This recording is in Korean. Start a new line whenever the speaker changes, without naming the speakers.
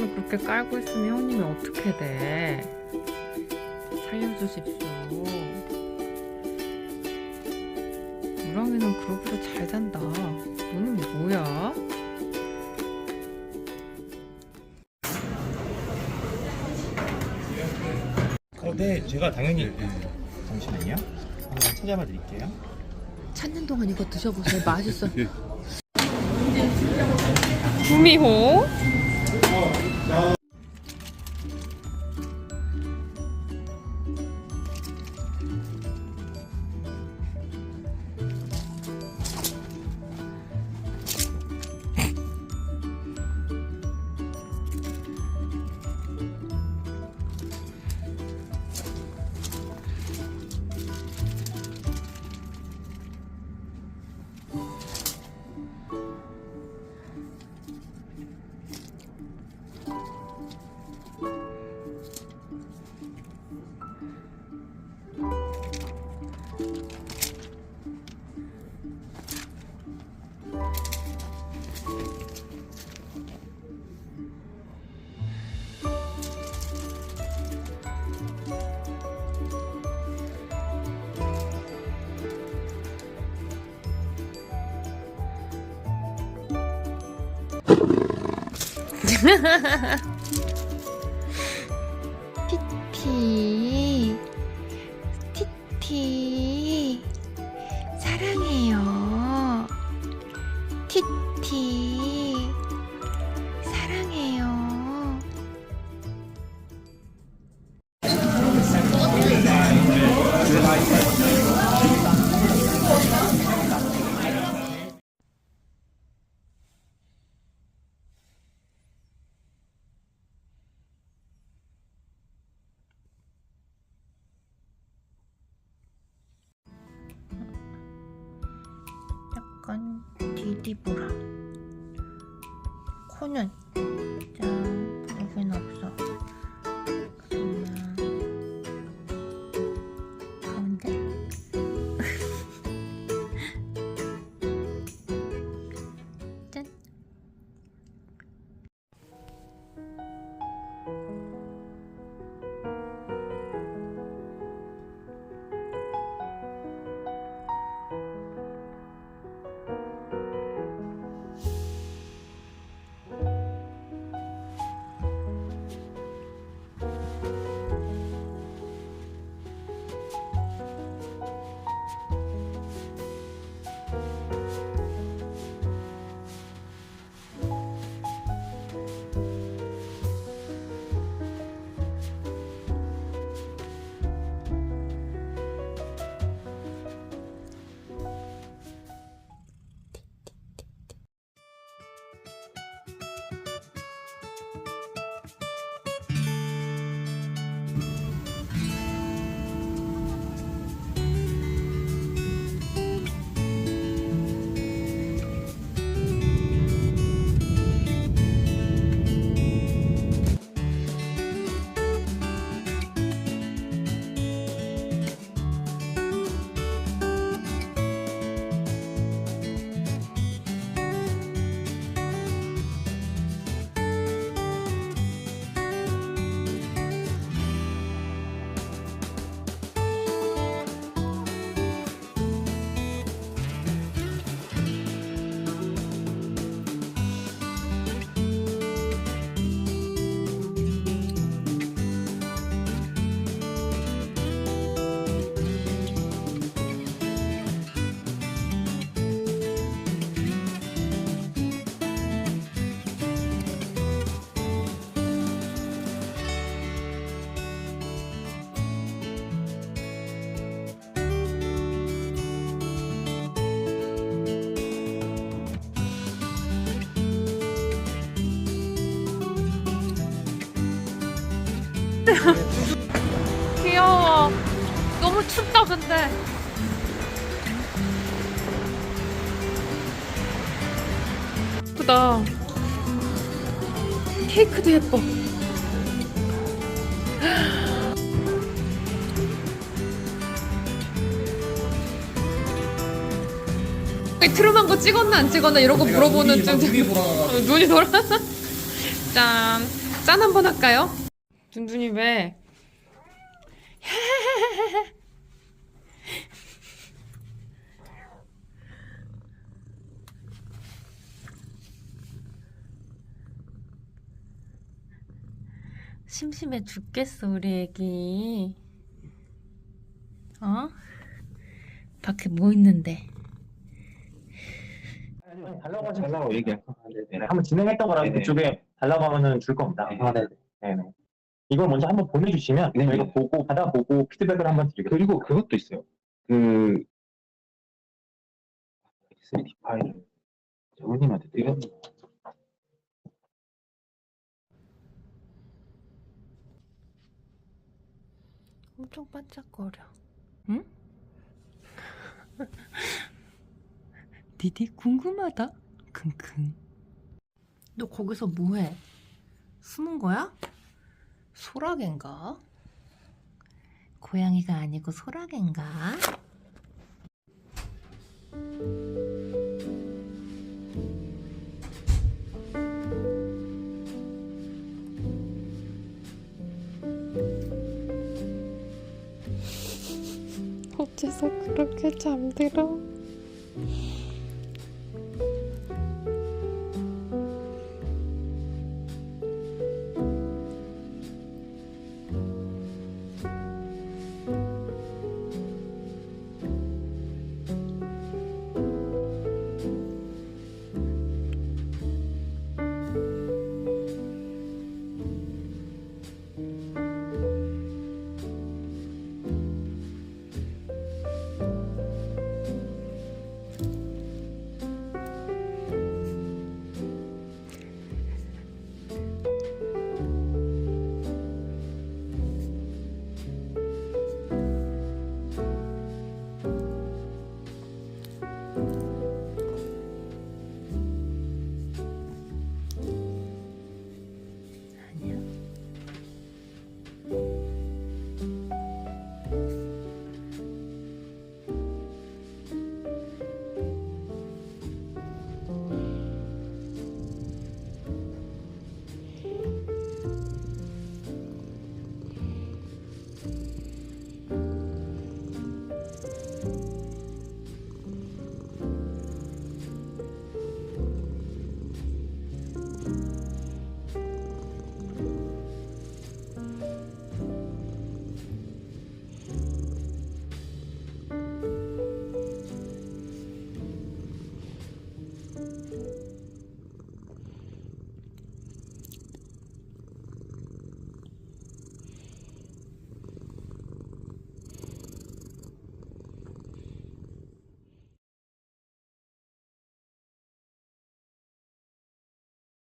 우렁이를 그렇게 깔고 있으면 형님이 어떻게 돼? 살려주십시오. 우렁이는 그러고도 잘 잔다. 너는 뭐야?
어, 네, 제가 당연히 잠시만요. 한번 찾아봐 드릴게요.
찾는 동안 이거 드셔보세요. 맛있어. 구미호.
티티. 티티 약간 디디보라. 코는
귀여워. 너무 춥다 근데. 예쁘다. 케이크도 예뻐. 거 찍었나 안 찍었나 이런 거 물어보는 중.
눈이 돌아가.
어, 눈이 돌아. 짠.
짠 한번 할까요? 둔둔이 왜? 심심해 죽겠어 우리 애기 어? 밖에 뭐 있는데
달라고 하지 말라고 얘기할 거. 네네. 한번 진행했던 거라 그쪽에 달라고 하면은 줄 겁니다. 아, 네네. 네네. 이걸 먼저 한번 보내주시면
네네.
저희가 보고 받아보고 피드백을 한번 드리겠습니다.
그리고 그것도 있어요. 그 XD 파일을 장모님한테 드려.
엄청 반짝거려. 응? 디디 궁금하다. 킁킁. 너 거기서 뭐해? 숨은 거야? 소라겐가? 고양이가 아니고 소라겐가? 어째서 그렇게 잠들어?